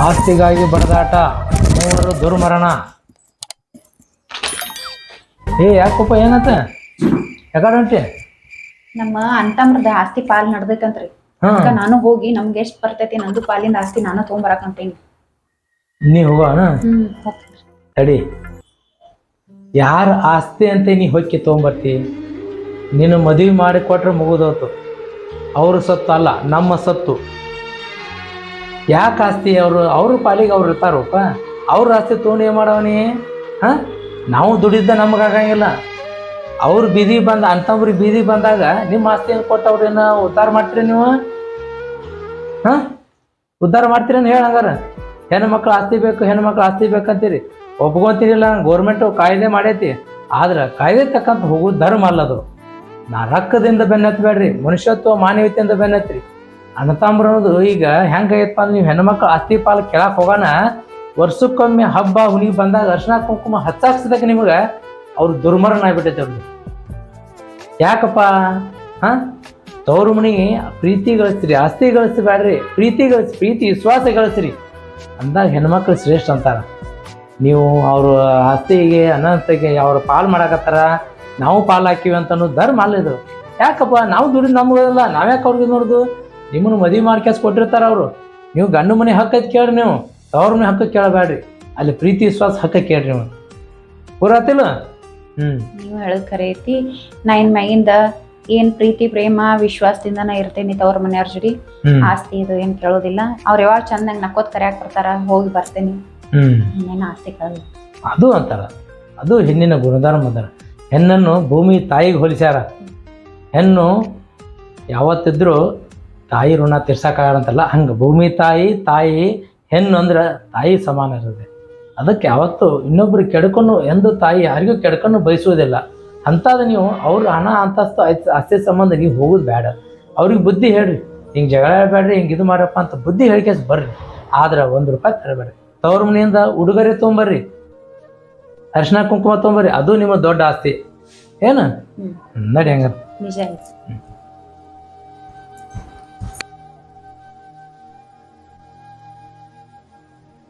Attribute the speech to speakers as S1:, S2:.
S1: ಆಸ್ತಿಗಾಗಿ ಬಡದಾಟ ಮೂವರು ದುರ್ಮರಣ. ಏ ಯಾಕಪ್ಪ ಏನತ್ತ? ಯಾಕಡೆ ಹೊಂಟಿ
S2: ನಮ್ಮ ಅಂತಮ್ರದ ಆಸ್ತಿ ಪಾಲ್ ನಡ್ದೈತಂತ್ರಿ.
S1: ಹಾ.
S2: ನಾನು ಹೋಗಿ ನಮ್ಗೆ ಎಷ್ಟ್ ಬರ್ತೈತಿ ನಂದು ಪಾಲಿನ ಆಸ್ತಿ ನಾನು ತಗೊಂಬರಕ್
S1: ನೀ ಹೋಗೋಣ
S2: ಹ್ಮ್ ಹೋಗ್ತೀನಿ.
S1: ತಡಿ. ಯಾರ ಆಸ್ತಿ ಅಂತ ನೀ ಹೊಕ್ಕಿ ತಗೊಂಬರ್ತಿ? ನೀನು ಮದುವೆ ಮಾಡಿ ಕೊಟ್ರೆ ಮುಗಿದೋತು. ಅವ್ರ ಸತ್ತು ಅಲ್ಲ ನಮ್ಮ ಸತ್ತು. ಯಾಕೆ ಆಸ್ತಿ? ಅವರು ಅವ್ರ ಪಾಲಿಗೆ ಅವ್ರು ಇರ್ತಾರಪ್ಪ. ಅವ್ರ ಆಸ್ತಿ ತೊಗೊಂಡು ಏನು ಮಾಡವನಿ? ಹಾಂ? ನಾವು ದುಡಿದ್ದ ನಮಗಾಗಂಗಿಲ್ಲ ಅವ್ರು ಬೀದಿ ಬಂದ ಅಂಥವ್ರಿಗೆ ಬೀದಿ ಬಂದಾಗ ನಿಮ್ಮ ಆಸ್ತಿಯನ್ನು ಕೊಟ್ಟು ಏನು ಉದ್ಧಾರ ಮಾಡ್ತೀರಿ ನೀವು? ಹಾಂ? ಉದ್ಧಾರ ಮಾಡ್ತೀರೇನು ಹೇಳ ಹಂಗಾರ. ಹೆಣ್ಣು ಮಕ್ಳು ಆಸ್ತಿ ಬೇಕು ಹೆಣ್ಣು ಮಕ್ಳು ಆಸ್ತಿ ಬೇಕಂತೀರಿ. ಒಪ್ಕೊಂತೀರಿಲ್ಲ, ಗೋರ್ಮೆಂಟು ಕಾಯ್ದೆ ಮಾಡೈತಿ. ಆದ್ರೆ ಕಾಯ್ದೆ ತಕ್ಕಂತ ಹೋಗೋದು ಧರ್ಮ ಅಲ್ಲದು. ನಾ ರಕ್ಕದಿಂದ ಬೆನ್ನತ್ತಬೇಡ್ರಿ ಮನುಷ್ಯತ್ವ ಮಾನವೀಯತೆಯಿಂದ ಬೆನ್ನತ್ರಿ ಅಣ್ಣತಾಮ್ರ ಅನ್ನೋದು ಈಗ ಹೆಂಗೈತಪ್ಪ ಅಂದ್ರೆ ನೀವು ಹೆಣ್ಮಕ್ಳು ಆಸ್ತಿ ಪಾಲು ಕೇಳಕ್ಕೆ ಹೋಗೋಣ. ವರ್ಷಕ್ಕೊಮ್ಮೆ ಹಬ್ಬ, ಹುಲಿ ಬಂದಾಗ ಅರ್ಶಿನ ಕುಂಕುಮ ಹಚ್ಚಾಕ್ಸಿದಾಗ ನಿಮಗೆ ಅವ್ರು ದುರ್ಮರಣ ಆಗ್ಬಿಟ್ಟೈತೆ ಅವ್ರಿಗೆ ಯಾಕಪ್ಪ? ಹಾಂ? ತವ್ರ ಮನಿ ಪ್ರೀತಿ ಗಳಿಸ್ರಿ ಆಸ್ತಿ ಗಳಿಸ್ಬೇಡ್ರಿ. ಪ್ರೀತಿ ಗಳಿಸಿ, ಪ್ರೀತಿ, ವಿಶ್ವಾಸ ಗಳಿಸ್ರಿ. ಅಂದಾಗ ಹೆಣ್ಮಕ್ಳು ಶ್ರೇಷ್ಠ ಅಂತಾರ. ನೀವು ಅವ್ರ ಆಸ್ತಿಗೆ ಅನಂತಗೆ ಅವ್ರ ಪಾಲು ಮಾಡಾಕತ್ತಾರ. ನಾವು ಪಾಲು ಹಾಕಿವಿ ಅಂತ ಅನ್ನೋದು ಧರ್ಮ ಅಲ್ಲಿದ್ರು ಯಾಕಪ್ಪ? ನಾವು ದುಡಿದು ನಮ್ಗಲ್ಲ, ನಾವ್ಯಾಕೆ ಅವ್ರಿಗೆ ನೋಡ್ದು ನಿಮ್ಮನ್ನು ಮದುವೆ ಮಾಡ್ಕ್ಯಾಸ್ ಕೊಟ್ಟಿರ್ತಾರ ಅವರು. ನೀವು ಗಂಡು ಮನೆ ಹಕ್ಕದ್ ಕೇಳ್ರಿ ನೀವು. ತವ್ರ ಮನೆ ಹಕ್ಕ ಕೇಳಬೇಡ್ರಿ. ಅಲ್ಲಿ ಪ್ರೀತಿ ವಿಶ್ವಾಸ ಹಕ್ಕ ಕೇಳ್ರಿ ನೀವು. ಪೂರಾತಿಲ್ಲ? ಹ್ಞೂ
S2: ನೀವು ಹೇಳೋದು ಖರೆ ಐತಿ. ನಾ ಇನ್ ಮ್ಯಾಗಿಂದ ಏನ್ ಪ್ರೀತಿ ಪ್ರೇಮ ವಿಶ್ವಾಸದಿಂದ ನಾ ಇರ್ತೇನೆ ತವ್ರ ಮನೆಯವ್ರ ಜೋಡಿ. ಆಸ್ತಿ ಇದು ಏನ್ ಕೇಳೋದಿಲ್ಲ. ಅವ್ರ ಯಾವಾಗ ಚಂದಂಗ್ ನಕ್ಕೋತ್ ಕರ್ಯಾಕ್ ಬರ್ತಾರ ಹೋಗಿ ಬರ್ತೇನಿ.
S1: ಹ್ಞೂ
S2: ಇನ್ನೇನು ಆಸ್ತಿ ಕೇಳೋದು
S1: ಅದು ಅಂತಾರ. ಅದು ಹೆಣ್ಣಿನ ಗುಣಧರ್ಮ ಅದರ ಹೆಣ್ಣನ್ನು ಭೂಮಿ ತಾಯಿಗೆ ಹೋಲಿಸ್ಯಾರ. ಹೆಣ್ಣು ಯಾವತ್ತಿದ್ರೂ ತಾಯಿ ಋಣ ತೀರ್ಸಕ್ಕಾಗಂತಲ್ಲ ಹಂಗೆ ಭೂಮಿ ತಾಯಿ ತಾಯಿ ಹೆಣ್ಣು ಅಂದ್ರೆ ತಾಯಿ ಸಮಾನ ಇರುತ್ತೆ. ಅದಕ್ಕೆ ಯಾವತ್ತು ಇನ್ನೊಬ್ರು ಕೆಡ್ಕೊಂಡು ಎಂದು ತಾಯಿ ಯಾರಿಗೂ ಕೆಡ್ಕೊಂಡು ಬಯಸುವುದಿಲ್ಲ. ಅಂಥದ್ದು ನೀವು ಅವ್ರ ಹಣ ಅಂತಸ್ತು ಆಯ್ತು ಆಸ್ತಿ ಸಂಬಂಧ ನೀವು ಹೋಗೋದು ಬೇಡ. ಅವ್ರಿಗೆ ಬುದ್ಧಿ ಹೇಳ್ರಿ. ಹಿಂಗೆ ಜಗಳ ಹೇಳ್ಬೇಡ್ರಿ ಹಿಂಗೆ ಇದು ಮಾಡಪ್ಪ ಅಂತ ಬುದ್ಧಿ ಹೇಳಿಕೆಸ್ ಬರ್ರಿ. ಆದ್ರೆ ಒಂದು ರೂಪಾಯಿ ತರಬೇಡ್ರಿ. ತವ್ರ ಮನೆಯಿಂದ ಉಡುಗೊರೆ ತೊಗೊಂಬರ್ರಿ. ಅರಿಶಿನ ಕುಂಕುಮ ತೊಗೊಂಬರ್ರಿ. ಅದು ನಿಮ್ಮ ದೊಡ್ಡ ಆಸ್ತಿ. ಏನು? ನೋಡಿ
S2: ಐತಿ